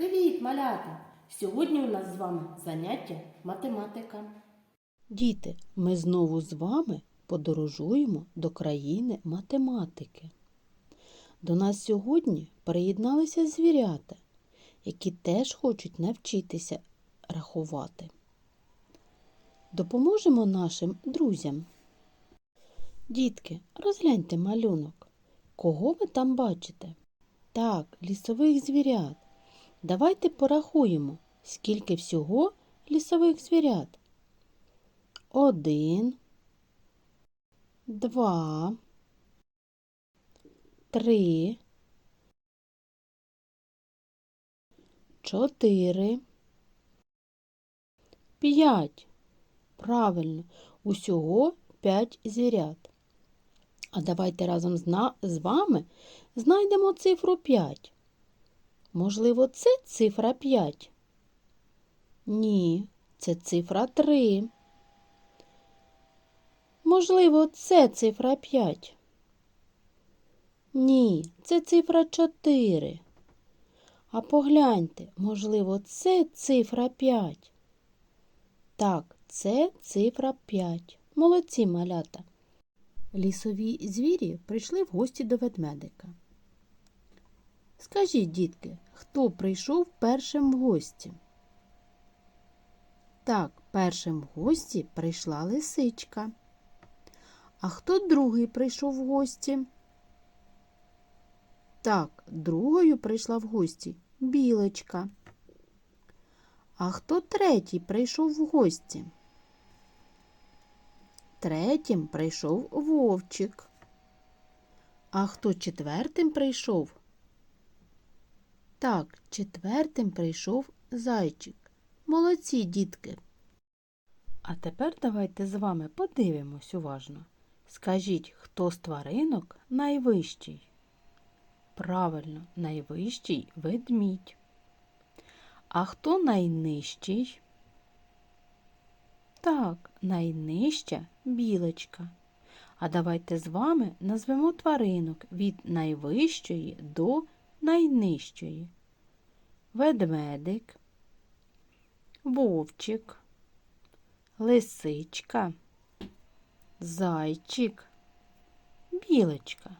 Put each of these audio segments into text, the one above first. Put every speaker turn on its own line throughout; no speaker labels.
Привіт, малята! Сьогодні у нас з вами заняття математика. Діти, ми знову з вами подорожуємо до країни математики. До нас сьогодні приєдналися звірята, які теж хочуть навчитися рахувати. Допоможемо нашим друзям. Дітки, розгляньте малюнок. Кого ви там бачите? Так, лісових звірят. Давайте порахуємо, скільки всього лісових звірят. Один, два, три, чотири, п'ять. Правильно, усього п'ять звірят. А давайте разом з, вами знайдемо цифру 5. Можливо, це цифра 5? Ні, це цифра 3. Можливо, це цифра 5? Ні, це цифра 4. А погляньте, можливо, це цифра 5? Так, це цифра 5. Молодці малята. Лісові звірі прийшли в гості до ведмедика. Скажіть, дітки, хто прийшов першим в гості? Так, першим в гості прийшла лисичка. А хто другий прийшов в гості? Так, другою прийшла в гості білочка. А хто третій прийшов в гості? Третім прийшов вовчик. А хто четвертим прийшов? Так, четвертим прийшов зайчик. Молодці, дітки. А тепер давайте з вами подивимось уважно. Скажіть, хто з тваринок найвищий? Правильно, найвищий ведмідь. А хто найнижчий? Так, найнижча білочка. А давайте з вами назвемо тваринок від найвищої до найнижчої. Ведмедик, вовчик, лисичка, зайчик, білочка.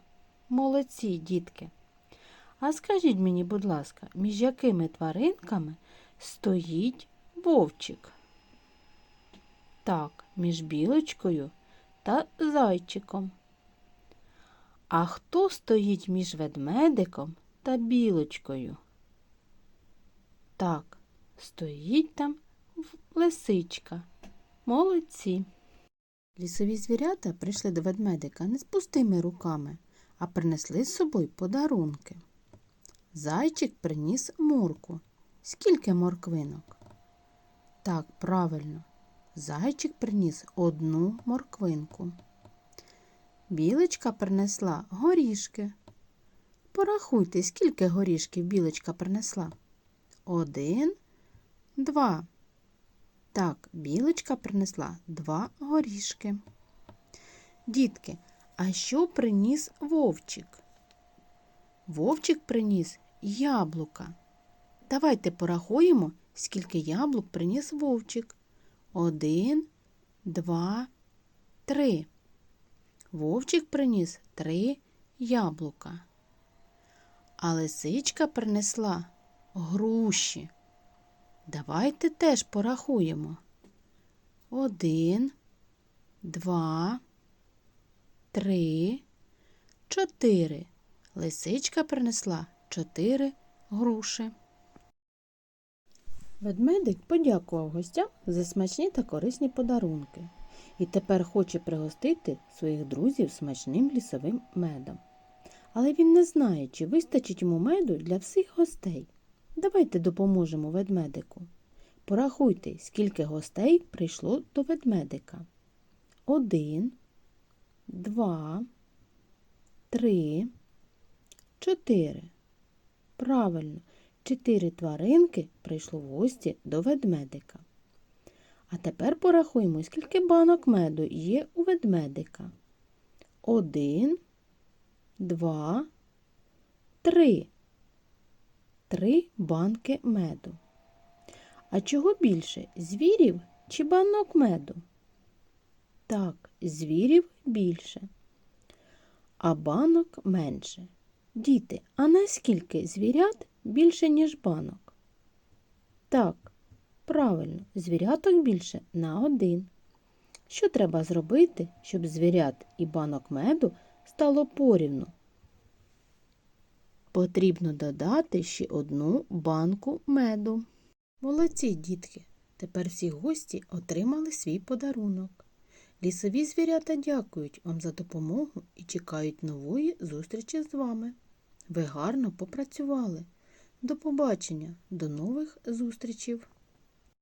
Молодці, дітки. А скажіть мені, будь ласка, між якими тваринками стоїть вовчик? Так, між білочкою та зайчиком. А хто стоїть між ведмедиком та білочкою? Так, стоїть там лисичка. Молодці. Лісові звірята прийшли до ведмедика не з пустими руками, а принесли з собою подарунки. Зайчик приніс морку. Скільки морквинок? Так, правильно. Зайчик приніс одну морквинку. Білочка принесла горішки. Порахуйте, скільки горішків білочка принесла. Один, два. Так, білочка принесла два горішки. Дітки, а що приніс вовчик? Вовчик приніс яблука. Давайте порахуємо, скільки яблук приніс вовчик. Один, два, три. Вовчик приніс три яблука. А лисичка принесла груші. Давайте теж порахуємо. Один, два, три, чотири. Лисичка принесла чотири груші. Ведмедик подякував гостям за смачні та корисні подарунки і тепер хоче пригостити своїх друзів смачним лісовим медом. Але він не знає, чи вистачить йому меду для всіх гостей. Давайте допоможемо ведмедику. Порахуйте, скільки гостей прийшло до ведмедика. Один, два, три, чотири. Правильно, чотири тваринки прийшло в гості до ведмедика. А тепер порахуємо, скільки банок меду є у ведмедика. Один, два, три. Три банки меду. А чого більше звірів чи банок меду? Так, звірів більше, а банок менше. Діти, а наскільки звірят більше, ніж банок? Так, правильно, звіряток більше на один. Що треба зробити, щоб звірят і банок меду стало порівну? Потрібно додати ще одну банку меду. Молодці, дітки! Тепер всі гості отримали свій подарунок. Лісові звірята дякують вам за допомогу і чекають нової зустрічі з вами. Ви гарно попрацювали. До побачення, до нових зустрічей!